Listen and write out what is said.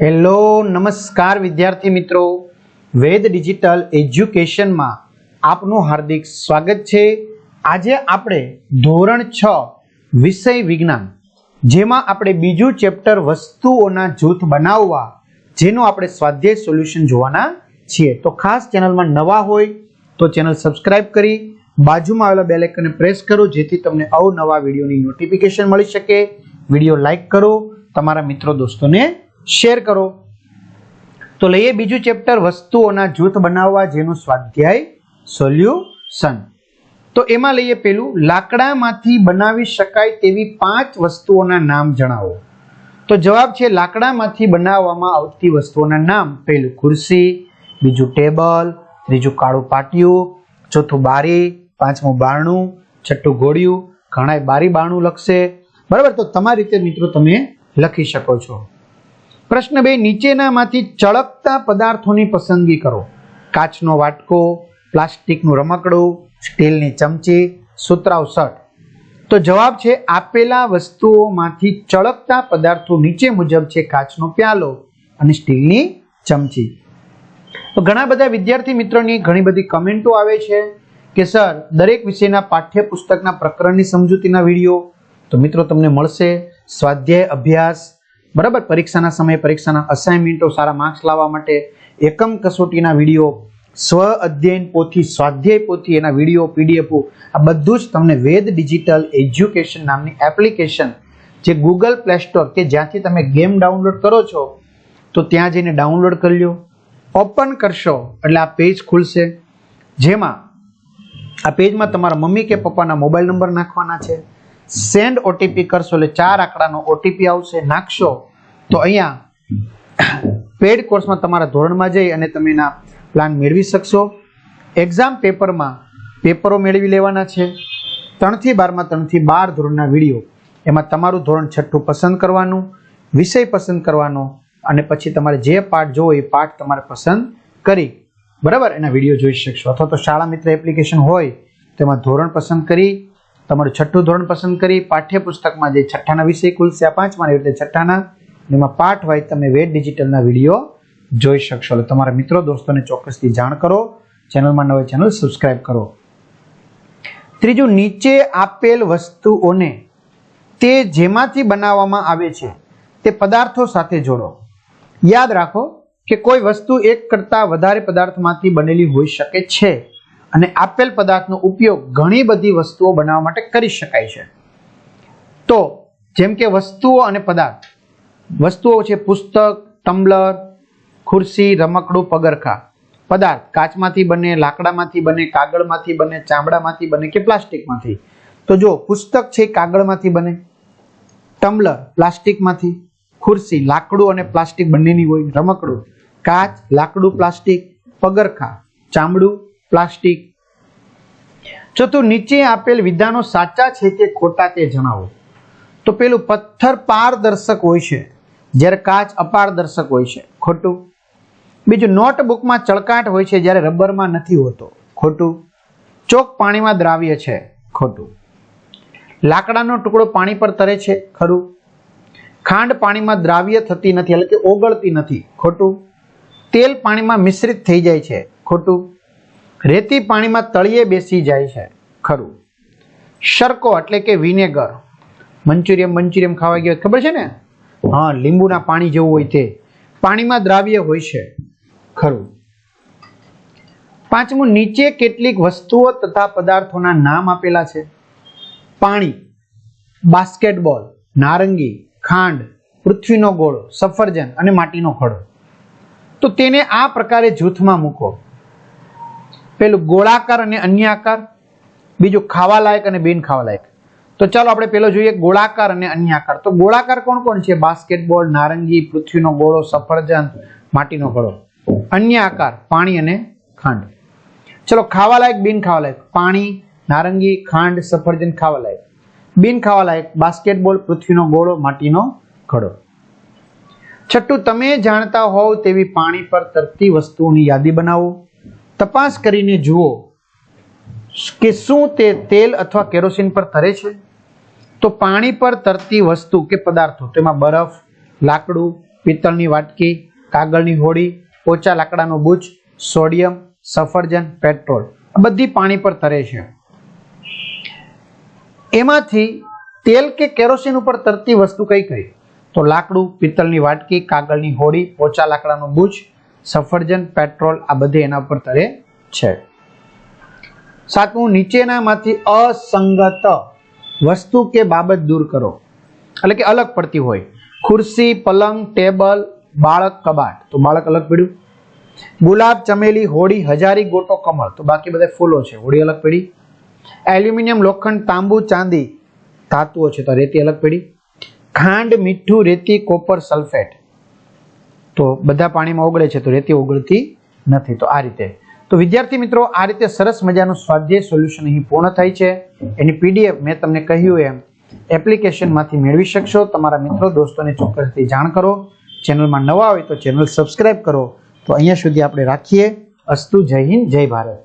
Hello, નમસ્કાર વિદ્યાર્થી મિત્રો. વેદ ડિજિટલ એજ્યુકેશનમાં આપનું હાર્દિક સ્વાગત છે. આજે આપણે ધોરણ છ, વિષય વિજ્ઞાન, જેમાં આપણે બીજું ચેપ્ટર વસ્તુઓના જૂથ બનાવવા, જેનું આપણે સ્વાધ્યાય સોલ્યુશન જોવાના છીએ. તો ખાસ ચેનલમાં નવા હોય, તો ચેનલ સબસ્ક્રાઇબ કરી, બાજુમાં આવેલા બેલ આઇકનને પ્રેસ કરો, જેથી તમને અવનવા વિડીયોની નોટિફિકેશન મળી શકે. વીડિયો લાઇક કરો, તમારા મિત્રો દોસ્તોને શેર કરો. તો લઈએ બીજું ચેપ્ટર, વસ્તુઓના જૂથ બનાવવા જેનું સ્વાધ્યાય સોલ્યુશન. તો એમાં લઈએ પેલું, લાકડામાંથી બનાવી શકાય તેવી પાંચ વસ્તુઓના નામ જણાવો. તો જવાબ છે, લાકડામાંથી બનાવવામાં આવતી વસ્તુઓના નામ. પહેલું ખુરશી, બીજું ટેબલ, ત્રીજું કાળું પાટિયું, ચોથું બારી, પાંચમું બારણું, છઠ્ઠું ઘોડિયું, ઘણાય બારી બારણું લખશે. બરાબર? તો તમારી રીતે મિત્રો તમે લખી શકો છો. પ્રશ્ન બે, નીચેનામાંથી ચળકતા પદાર્થોની પસંદગી કરો. કાચનો વાટકો, પ્લાસ્ટિકનું રમકડું, સ્ટીલની ચમચી સુતરાવ શર્ટ. તો જવાબ છે, આપેલા વસ્તુઓમાંથી ચળકતા પદાર્થો નીચે મુજબ છે કાચનો પ્યાલો અને સ્ટીલની ચમચી. તો ઘણા બધા વિદ્યાર્થી મિત્રોની ઘણી બધી કમેન્ટો આવે છે કે, સર, દરેક વિષયના પાઠ્યપુસ્તકના પ્રકરણની સમજૂતીના વીડિયો? તો મિત્રો, તમને મળશે સ્વાધ્યાય અભ્યાસ બરાબર? પરીક્ષાના સમયે પરીક્ષાના અસાઇનમેન્ટો સારા માર્ક્સ લાવવા માટે એકમ કસોટીના વીડિયો, સ્વ અધ્યયન પોથી, સ્વાધ્યાય પોથી એના વીડિયો પીડીએફ આ બધું જ તમને વેદ ડિજિટલ એજ્યુકેશન નામની એપ્લિકેશન જે ગૂગલ પ્લે સ્ટોર કે જ્યાંથી તમે ગેમ ડાઉનલોડ કરો છો, તો ત્યાં જઈને ડાઉનલોડ કરી લો ઓપન કરશો, એટલે આ પેજ ખુલશે. જેમાં, આ પેજમાં તમારા મમ્મી કે પપ્પાના મોબાઈલ નંબર નાખવાના છે. સેન્ડ ઓટીપી કરશો એટલે ચાર આંકડાનો ઓટીપી આવશે, નાખશો, તો અહીંયા પેડ કોર્સમાં તમારા ધોરણમાં જઈ અને તમે એના પ્લાન મેળવી શકશો. એક્ઝામ પેપરમાં પેપરો મેળવી લેવાના છે. ત્રણથી બારમાં, ત્રણથી બાર ધોરણના વીડિયો. એમાં તમારું ધોરણ છઠ્ઠું પસંદ કરવાનું, વિષય પસંદ કરવાનો, અને પછી તમારે જે પાઠ જોવો એ પાઠ તમારે પસંદ કરી. બરાબર? એના વીડિયો જોઈ શકશો. અથવા તો શાળા મિત્ર એપ્લિકેશન હોય, તેમાં ધોરણ પસંદ કરી તમારું છઠ્ઠું ધોરણ પસંદ કરી પાઠ્યપુસ્તકમાં જે છઠ્ઠાના વિષય ખુલશે આ પાંચમાં એટલે છઠ્ઠાના, એમાં પાઠ વાઇઝ તમે વેદ ડિજિટલના વીડિયો જોઈ શકશો. એટલે તમારા મિત્રો, દોસ્તોને ચોક્કસથી જાણ કરો. ચેનલમાં નવી ચેનલ સબસ્ક્રાઇબ કરો. ત્રીજું, નીચે આપેલ વસ્તુઓને તે જેમાંથી બનાવવામાં આવે છે, તે પદાર્થો સાથે જોડો. યાદ રાખો કે કોઈ વસ્તુ એક કરતાં વધારે પદાર્થમાંથી બનેલી હોઈ શકે છે. અને આપેલ પદાર્થનો ઉપયોગ ઘણી બધી વસ્તુઓ બનાવવા માટે કરી શકાય છે. તો જેમ કે વસ્તુઓ અને પદાર્થ. વસ્તુઓ છે પુસ્તક ટમ્બલર ખુરશી, રમકડું, પગરખા. પદાર્થ કાચમાંથી બને, લાકડામાંથી બને, કાગળમાંથી બને, ચામડામાંથી બને કે પ્લાસ્ટિકમાંથી. તો જો પુસ્તક છે કાગળમાંથી બને ટમ્બલર પ્લાસ્ટિકમાંથી, ખુરશી, લાકડું અને પ્લાસ્ટિક બંનેની હોય, રમકડું. કાચ, લાકડું, પ્લાસ્ટિક, પગરખા, ચામડું પ્લાસ્ટિક. ચોથું નીચે આપેલ વિધાનો સાચા છે કે ખોટા તે જણાવો. તો પેલું પથ્થર પારદર્શક હોય છે. જ્યારે કાચ અપારદર્શક હોય છે. ખોટું. બીજું નોટબુકમાં ચળકાટ હોય છે જ્યારે રબરમાં નથી હોતો. ખોટું. ચોક પાણીમાં દ્રાવ્ય છે. ખોટું. લાકડાનો ટુકડો પાણી પર તરે છે. ખરું. ખાંડ પાણીમાં દ્રાવ્ય થતી નથી, એટલે કે ઓગળતી નથી. ખોટું. તેલ પાણીમાં મિશ્રિત થઈ જાય છે. ખોટું. રેતી પાણીમાં તળિયે બેસી જાય છે. ખરું. શરકો એટલે કે વિનેગર. મંચુરિયમ મંચુરિયમ ખાવા ગયો ખબર છે ને? હા, લીંબુના પાણી જેવું હોય તે. પાણીમાં દ્રાવ્ય હોય છે. ખરું. પાંચમું, નીચે કેટલીક વસ્તુઓ તથા પદાર્થોના નામ આપેલા છે. પાણી. બાસ્કેટબોલ, નારંગી, ખાંડ, પૃથ્વીનો ગોળો, સફરજન અને માટીનો ખડો. તો તેને આ પ્રકારે જૂથમાં મૂકો. પેલું ગોળાકાર અને અન્ય આકાર બીજું ખાવા લાયક અને બિન ખાવા લાયક તો ચાલો આપણે પેલો જોઈએ ગોળાકાર અને અન્ય આકાર તો ગોળાકાર કોણ કોણ છે? બાસ્કેટબોલ, નારંગી, પૃથ્વીનો ગોળો, સફરજન, માટીનો ગોળો. અન્ય આકાર પાણી અને ખાંડ. ચલો ખાવા લાયક બિન ખાવા લાયક પાણી, નારંગી, ખાંડ, સફરજન ખાવા લાયક બિન ખાવા લાયક બાસ્કેટબોલ, પૃથ્વીનો ગોળો, માટીનો ઘડો છઠ્ઠું, તમે જાણતા હોવ તેવી પાણી પર તરતી વસ્તુઓની યાદી બનાવો. તપાસ કરીને જુઓ કે શું તે તેલ અથવા કેરોસીન પર તરે છે? તો પાણી પર તરતી વસ્તુ કે પદાર્થો, તેમાં બરફ, લાકડું, પિત્તળની વાટકી, કાગળની હોડી ઓછા લાકડાનો બુચ, સોડિયમ, સફરજન, પેટ્રોલ, આ બધી પાણી પર તરે છે. એમાંથી તેલ કે કેરોસીન ઉપર તરતી વસ્તુ કઈ કઈ? તો લાકડું, પિત્તળની વાટકી, કાગળની હોડી ઓછા લાકડાનો બુચ સફરજન, પેટ્રોલ આ બધે એના પર તરે છે. સાતમું, નીચેનામાંથી અસંગત વસ્તુ કે બાબત દૂર કરો. એટલે કે અલગ પડતી હોય. ખુરશી, પલંગ, ટેબલ, બાળક, કબાટ. તો બાળક અલગ પડ્યું. ગુલાબ, ચમેલી હોળી હજારી, ગોટો, કમળ. તો બાકી બધા ફૂલો છે. હોળી અલગ પડી. એલ્યુમિનિયમ, લોખંડ, તાંબુ, ચાંદી. ધાતુઓ છે તો રેતી અલગ પડી. ખાંડ, મીઠું, રેતી, કોપર, સલ્ફેટ. તો બધા પાણીમાં ઓગળે છે તો રેતી ઓગળતી નથી. તો આ રીતે. તો વિદ્યાર્થી મિત્રો, આ રીતે સરસ મજાનું સ્વાધ્યાય સોલ્યુશન અહીં પૂર્ણ થાય છે. એની પીડીએફ મેં તમને કહ્યું એમ. એપ્લિકેશનમાંથી મેળવી શકશો. તમારા મિત્રો, દોસ્તોને ચોક્કસથી જાણ કરો. ચેનલમાં નવા હોય તો ચેનલ સબસ્ક્રાઈબ કરો. તો અહીંયા સુધી આપણે રાખીએ. અસ્તુ જય હિન્દ, જય ભારત.